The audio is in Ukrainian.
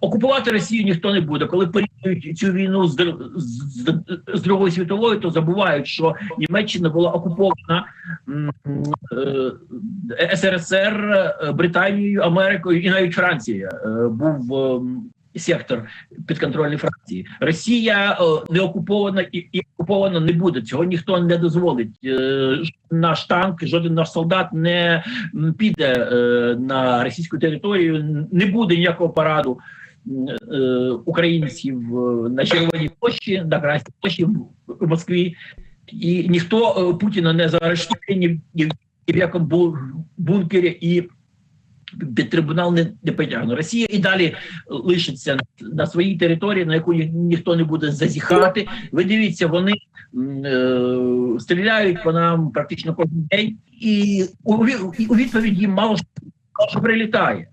окупувати Росію ніхто не буде. Коли порівнюють цю війну з, з, з Другою світовою, то забувають, що Німеччина була окупована е, СРСР, е, Британією, Америкою і навіть Франція е, був. е, Сектор підконтрольний Франції. Росія е, не окупована і, і окупована не буде. Цього ніхто не дозволить. Е, наш танк, жоден наш солдат не піде е, на російську територію. Не буде ніякого параду українців на Червоній площі, на Красній площі в, Москві. І ніхто Путіна не заарештує ні, в- якому бу- бункері і під трибунал не, не притягне. Росія і далі лишиться на своїй території, на яку ні, ніхто не буде зазіхати. Ви дивіться, вони е, стріляють по нам практично кожен день, і у, і у відповідь їм мало що прилітає.